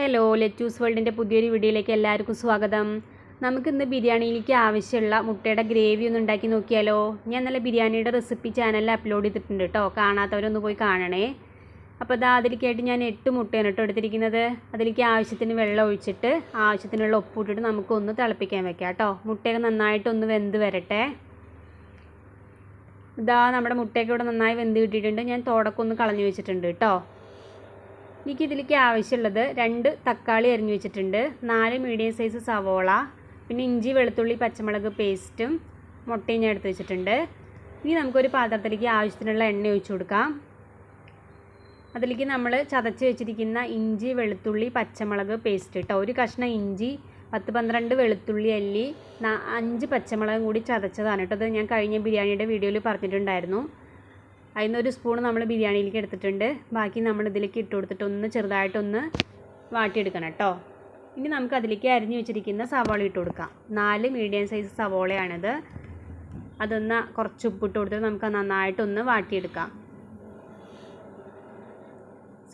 Hello lettuce വേൾഡിന്റെ പുതിയൊരു വീഡിയോയിലേക്ക് എല്ലാവർക്കും സ്വാഗതം. നമുക്കിന്ന് ബിരിയാണിയിലേക്ക് ആവശ്യമുള്ള മുട്ടയുടെ ഗ്രേവി ഒന്ന് ഉണ്ടാക്കി നോക്കിയാലോ? ഞാൻ നല്ല ബിരിയാണിയുടെ റെസിപ്പി ചാനലിൽ അപ്ലോഡ് ചെയ്തിട്ടുണ്ട് കേട്ടോ കാണാത്തവരൊന്ന് പോയി കാണണേ. അപ്പോൾ ഇതാ അതിലേക്കായിട്ട് ഞാൻ എട്ട് മുട്ടയാണ് കേട്ടോ എടുത്തിരിക്കുന്നത്. അതിലേക്ക് ആവശ്യത്തിന് വെള്ളം ഒഴിച്ചിട്ട് ആവശ്യത്തിനുള്ള ഉപ്പിട്ടിട്ട് നമുക്കൊന്ന് തിളപ്പിക്കാൻ വെക്കാം കേട്ടോ മുട്ടയൊക്കെ നന്നായിട്ടൊന്ന് വെന്ത് വരട്ടെ. ഇതാ നമ്മുടെ മുട്ടയൊക്കെ ഇവിടെ നന്നായി വെന്ത് കിട്ടിയിട്ടുണ്ട്. ഞാൻ തോടൊക്കെ ഒന്ന് കളഞ്ഞു വെച്ചിട്ടുണ്ട് കേട്ടോ എനിക്ക് ഇതിലേക്ക് ആവശ്യമുള്ളത് രണ്ട് തക്കാളി അരിഞ്ഞു വെച്ചിട്ടുണ്ട്. നാല് മീഡിയം സൈസ് സവോള പിന്നെ ഇഞ്ചി വെളുത്തുള്ളി പച്ചമുളക് പേസ്റ്റും മുട്ടയും ഞാൻ എടുത്ത് വെച്ചിട്ടുണ്ട്. ഇനി നമുക്കൊരു പാത്രത്തിലേക്ക് ആവശ്യത്തിനുള്ള എണ്ണ ഒഴിച്ചു കൊടുക്കാം. അതിലേക്ക് നമ്മൾ ചതച്ച് വെച്ചിരിക്കുന്ന ഇഞ്ചി വെളുത്തുള്ളി പച്ചമുളക് പേസ്റ്റ് കേട്ടോ ഒരു കഷ്ണം ഇഞ്ചി പത്ത് പന്ത്രണ്ട് വെളുത്തുള്ളി അല്ലി അഞ്ച് പച്ചമുളകും കൂടി ചതച്ചതാണ് കേട്ടോ. അത് ഞാൻ കഴിഞ്ഞ ബിരിയാണിയുടെ വീഡിയോയിൽ പറഞ്ഞിട്ടുണ്ടായിരുന്നു. അതിൽ ഒരു സ്പൂൺ നമ്മൾ ബിരിയാണിയിലേക്ക് എടുത്തിട്ടുണ്ട്. ബാക്കി നമ്മൾ ഇതിലേക്ക് ഇട്ട് കൊടുത്തിട്ട് ഒന്ന് ചെറുതായിട്ടൊന്ന് വാട്ടിയെടുക്കണം കേട്ടോ. ഇനി നമുക്ക് അതിലേക്ക് അരിഞ്ഞു വെച്ചിരിക്കുന്ന സവാള ഇട്ട് കൊടുക്കാം. നാല് മീഡിയം സൈസ് സവാളയാണിത്. അതൊന്ന് കുറച്ച് ഉപ്പിട്ട് കൊടുത്തിട്ട് നമുക്ക് നന്നായിട്ടൊന്ന് വാട്ടിയെടുക്കാം.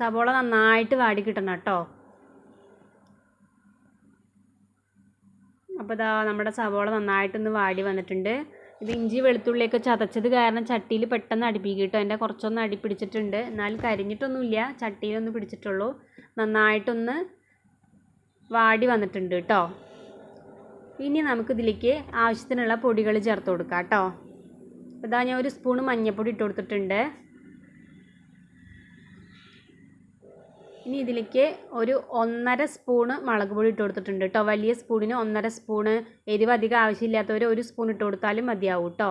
സവോള നന്നായിട്ട് വാടി കിട്ടണം കേട്ടോ. അപ്പോൾ ഇതാ നമ്മുടെ സവോള നന്നായിട്ടൊന്ന് വാടി വന്നിട്ടുണ്ട്. ഇത് ഇഞ്ചി വെളുത്തുള്ളിയൊക്കെ ചതച്ചത് കാരണം ചട്ടിയിൽ പെട്ടെന്ന് അടുപ്പിക്കും കേട്ടോ. എന്റെ കുറച്ചൊന്ന് അടി പിടിച്ചിട്ടുണ്ട്. എന്നാലും കരിഞ്ഞിട്ടൊന്നുമില്ല. ചട്ടിയിലൊന്ന് പിടിച്ചിട്ടുള്ളൂ. നന്നായിട്ടൊന്ന് വാടി വന്നിട്ടുണ്ട് കേട്ടോ. ഇനി നമുക്കിതിലേക്ക് ആവശ്യത്തിനുള്ള പൊടികൾ ചേർത്ത് കൊടുക്കാം കേട്ടോ. ഇതാ ഞാൻ ഒരു സ്പൂൺ മഞ്ഞൾപ്പൊടി ഇട്ട് കൊടുത്തിട്ടുണ്ട്. ഇനി ഇതിലേക്ക് ഒരു ഒന്നര സ്പൂണ് മുളക് പൊടി ഇട്ട് കൊടുത്തിട്ടുണ്ട് കേട്ടോ വലിയ സ്പൂണിന് ഒന്നര സ്പൂണ് എരിവ് അധികം ആവശ്യമില്ലാത്തവർ ഒരു സ്പൂൺ ഇട്ട് കൊടുത്താലും മതിയാവും കേട്ടോ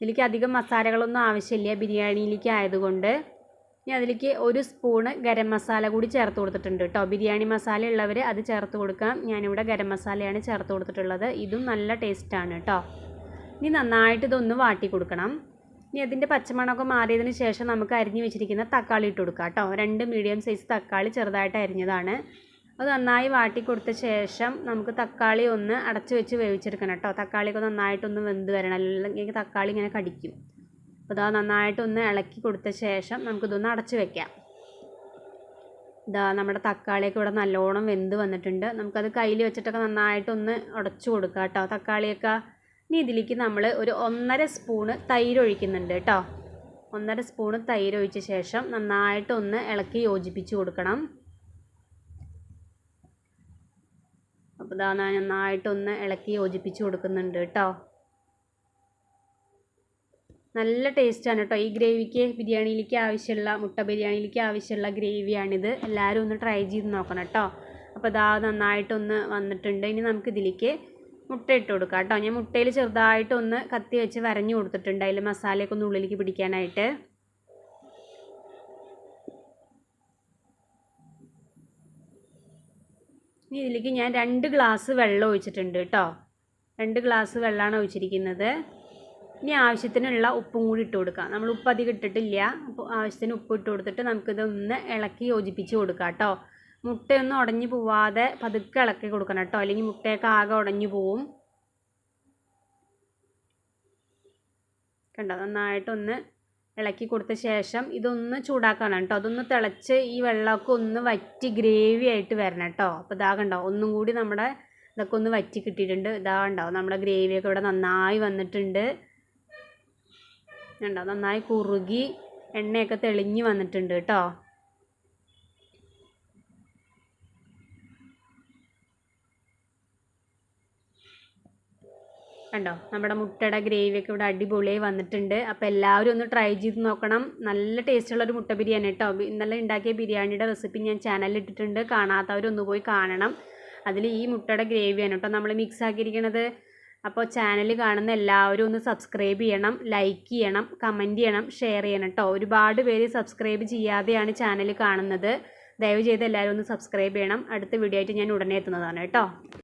ഇതിലേക്ക് അധികം മസാലകളൊന്നും ആവശ്യമില്ല. ബിരിയാണിയിലേക്ക് ആയതുകൊണ്ട് ഇനി അതിലേക്ക് ഒരു സ്പൂണ് ഗരം മസാല കൂടി ചേർത്ത് കൊടുത്തിട്ടുണ്ട് കേട്ടോ ബിരിയാണി മസാല ഉള്ളവർ അത് ചേർത്ത് കൊടുക്കാം. ഞാനിവിടെ ഗരം മസാലയാണ് ചേർത്ത് കൊടുത്തിട്ടുള്ളത്. ഇതും നല്ല ടേസ്റ്റാണ് കേട്ടോ ഇനി നന്നായിട്ട് ഇതൊന്ന് വാട്ടി കൊടുക്കണം. ഇനി അതിന്റെ പച്ചമണമൊക്കെ മാറിയതിന് ശേഷം നമുക്ക് അരിഞ്ഞ് വെച്ചിരിക്കുന്ന തക്കാളി ഇട്ട് കൊടുക്കാം കേട്ടോ. രണ്ട് മീഡിയം സൈസ് തക്കാളി ചെറുതായിട്ട് അരിഞ്ഞതാണ്. അത് നന്നായി വാട്ടി കൊടുത്ത ശേഷം നമുക്ക് തക്കാളി ഒന്ന് അടച്ചു വെച്ച് വേവിച്ചെടുക്കണം കേട്ടോ. തക്കാളിയൊക്കെ നന്നായിട്ടൊന്ന് വെന്ത് വരണം. അല്ലെങ്കിൽ തക്കാളി ഇങ്ങനെ കടിക്കും. അപ്പോൾ ഇതാ നന്നായിട്ടൊന്ന് ഇളക്കി കൊടുത്ത ശേഷം നമുക്കിതൊന്ന് അടച്ച് വെക്കാം. ഇതാ നമ്മുടെ തക്കാളിയൊക്കെ ഇവിടെ നല്ലോണം വെന്ത് വന്നിട്ടുണ്ട്. നമുക്കത് കയ്യിൽ വെച്ചിട്ടൊക്കെ നന്നായിട്ടൊന്ന് ഉടച്ചു കൊടുക്കാം കേട്ടോ. തക്കാളിയൊക്കെ ഇനി ഇതിലേക്ക് നമ്മൾ ഒരു ഒന്നര സ്പൂണ് തൈര് ഒഴിക്കുന്നുണ്ട് കേട്ടോ. ഒന്നര സ്പൂണ് തൈര് ഒഴിച്ച ശേഷം നന്നായിട്ടൊന്ന് ഇളക്കി യോജിപ്പിച്ച് കൊടുക്കണം. അപ്പോൾ ഇതാ നന്നായിട്ടൊന്ന് ഇളക്കി യോജിപ്പിച്ച് കൊടുക്കുന്നുണ്ട് കേട്ടോ. നല്ല ടേസ്റ്റാണ് കേട്ടോ. ഈ ഗ്രേവിക്ക് ബിരിയാണിയിലേക്ക് ആവശ്യമുള്ള മുട്ട ബിരിയാണിയിലേക്ക് ആവശ്യമുള്ള ഗ്രേവിയാണിത്. എല്ലാവരും ഒന്ന് ട്രൈ ചെയ്ത് നോക്കണം കേട്ടോ. അപ്പോൾ ഇതാ നന്നായിട്ടൊന്ന് വന്നിട്ടുണ്ട്. ഇനി നമുക്കിതിലേക്ക് മുട്ട ഇട്ട് കൊടുക്കാം കേട്ടോ. ഞാൻ മുട്ടയിൽ ചെറുതായിട്ടൊന്ന് കത്തി വെച്ച് വരഞ്ഞു കൊടുത്തിട്ടുണ്ട്. അതിൽ മസാലയൊക്കെ ഒന്ന് ഉള്ളിലേക്ക് പിടിക്കാനായിട്ട്. ഇനി ഇതിലേക്ക് ഞാൻ രണ്ട് ഗ്ലാസ് വെള്ളം ഒഴിച്ചിട്ടുണ്ട് കേട്ടോ. രണ്ട് ഗ്ലാസ് വെള്ളമാണ് ഒഴിച്ചിരിക്കുന്നത്. ഇനി ആവശ്യത്തിനുള്ള ഉപ്പും കൂടി ഇട്ട് കൊടുക്കാം. നമ്മൾ ഉപ്പ് അധികം ഇട്ടിട്ടില്ല. അപ്പോൾ ആവശ്യത്തിന് ഉപ്പ് ഇട്ട് കൊടുത്തിട്ട് നമുക്കിത് ഒന്ന് ഇളക്കി യോജിപ്പിച്ച് കൊടുക്കാം കേട്ടോ. മുട്ടയൊന്നും ഉടഞ്ഞു പോവാതെ പതുക്കെ ഇളക്കി കൊടുക്കണം കേട്ടോ. അല്ലെങ്കിൽ മുട്ടയൊക്കെ ആകെ ഉടഞ്ഞു പോവും. കണ്ടോ? നന്നായിട്ടൊന്ന് ഇളക്കി കൊടുത്ത ശേഷം ഇതൊന്ന് ചൂടാക്കണം കേട്ടോ. അതൊന്ന് തിളച്ച് ഈ വെള്ളമൊക്കെ ഒന്ന് വറ്റി ഗ്രേവി ആയിട്ട് വരണം കേട്ടോ. അപ്പോൾ ഇതാ കണ്ടോ? ഒന്നും കൂടി നമ്മുടെ ഇതൊക്കെ ഒന്ന് വറ്റി കിട്ടിയിട്ടുണ്ട്. ഇതാ കണ്ടോ? നമ്മുടെ ഗ്രേവിയൊക്കെ ഇവിടെ നന്നായി വന്നിട്ടുണ്ട്. കണ്ടോ? നന്നായി കുറുകി എണ്ണയൊക്കെ തെളിഞ്ഞ് വന്നിട്ടുണ്ട് കേട്ടോ. കണ്ടോ? നമ്മുടെ മുട്ടയുടെ ഗ്രേവിയൊക്കെ ഇവിടെ അടിപൊളിയായി വന്നിട്ടുണ്ട്. അപ്പോൾ എല്ലാവരും ഒന്ന് ട്രൈ ചെയ്ത് നോക്കണം. നല്ല ടേസ്റ്റുള്ളൊരു മുട്ട ബിരിയാണി കേട്ടോ ഇന്നലെ ഉണ്ടാക്കിയ ബിരിയാണിയുടെ റെസിപ്പി ഞാൻ ചാനലിൽ ഇട്ടിട്ടുണ്ട്. കാണാത്തവരൊന്ന് പോയി കാണണം. അതിൽ ഈ മുട്ടയുടെ ഗ്രേവിയാണ് കേട്ടോ നമ്മൾ മിക്സ് ആക്കിയിരിക്കണത്. അപ്പോൾ ചാനൽ കാണുന്ന എല്ലാവരും ഒന്ന് സബ്സ്ക്രൈബ് ചെയ്യണം ലൈക്ക് ചെയ്യണം കമന്റ് ചെയ്യണം ഷെയർ ചെയ്യണം കേട്ടോ ഒരുപാട് പേര് സബ്സ്ക്രൈബ് ചെയ്യാതെയാണ് ചാനൽ കാണുന്നത്. ദയവ് ചെയ്ത് എല്ലാവരും ഒന്ന് സബ്സ്ക്രൈബ് ചെയ്യണം. അടുത്ത വീഡിയോ ആയിട്ട് ഞാൻ ഉടനെ എത്തുന്നതാണ് കേട്ടോ